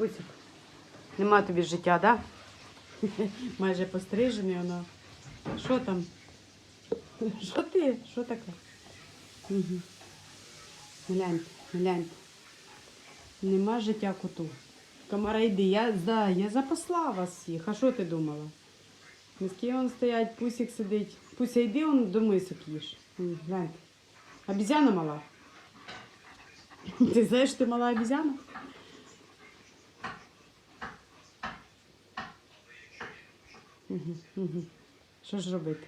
Пусик. Нема тобі життя, да? Майже пострижений воно. Що там? Що ти? Що таке? Гляньте, гляньте. Нема життя коту. Камара, йди, я, да, я запасла вас всіх. А що ти думала? Миски вон стоять, пусик сидить. Пуся, йди он до мисок їж. М, Гляньте. Обізяна мала. Ти знаєш, ти мала обізяна? Що ж робити?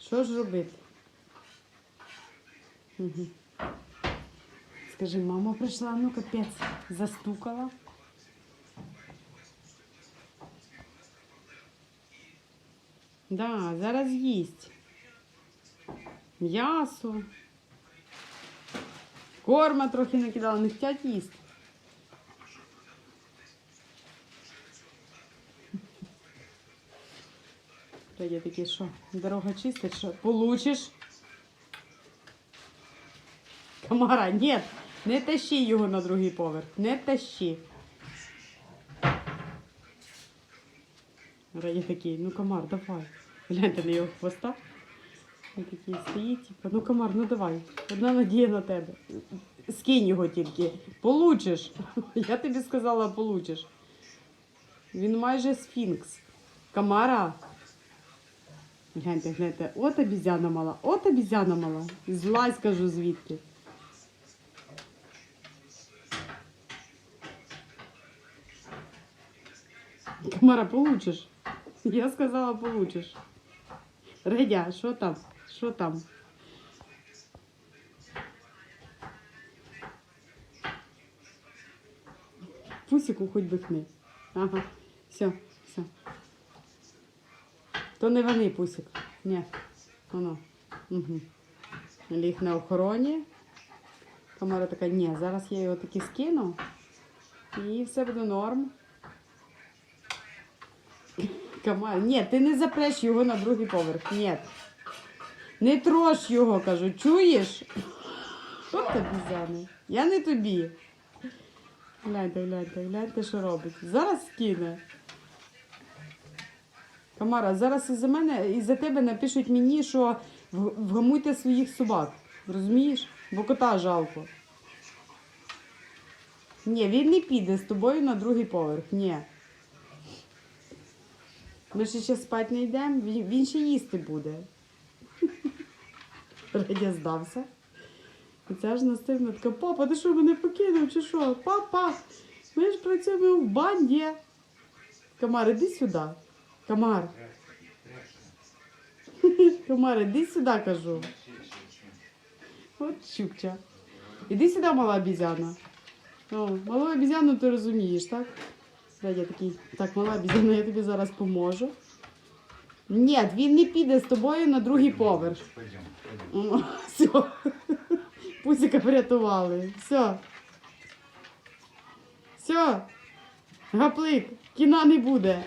Що ж робити? Скажи, мама прийшла, ну капець, застукала. Да, зараз їсть. М'ясо. Корма трохи накидала, не хочуть їсти. Я такі, що, дорога чистить, що получиш? Камара, ні, не тащи його на другий поверх, не тащи. Раді такий, ну комар, давай. Гляньте на його хвоста. Він такий стоїть, типу, ну комар, ну давай. Одна надія на тебе. Скинь його тільки. Получиш. Я тобі сказала, получиш. Він майже сфінкс. Камара. Гляньте, гляньте, от обізяна мала, от обізяна мала. Злазь, кажу, звідки. Камара, получиш. Я сказала, получиш. Редя, що там? Що там? Пусіку хоч бихни. Ага, все, все. То не вони, пусік. Ні. Воно. Угу. Ліг на охороні. Камера така, ні, зараз я його таки скину. І все буде норм. Камаль, ні, ти не запреш його на другий поверх. Ні. Не трош його, кажу, чуєш? Що тобі зяне? Я не тобі. Гляньте, гляньте, гляньте, що робить. Зараз скине. Камара, зараз із-за мене, із-за тебе напишуть мені, що вгамуйте своїх собак. Розумієш? Бо кота жалко. Ні, він не піде з тобою на другий поверх. Ні. Ми ще ще спати не йдемо, він, ще їсти буде. Радя здався. І ця ж настигна така, папа, ти що мене покинув чи що? Папа, ми ж працюємо в банді. Камар, іди сюди. Камар. Камар, іди сюди, кажу. От чукча. Іди сюди, мала обізяна. О, малу обізяну ти розумієш, так? Радя такий, так, мала обізяна, я тобі зараз поможу. Ні, він не піде з тобою на другий поверх. Пойдем. Все. Пусіка врятували. Все. Все. Гаплик, кіна не буде.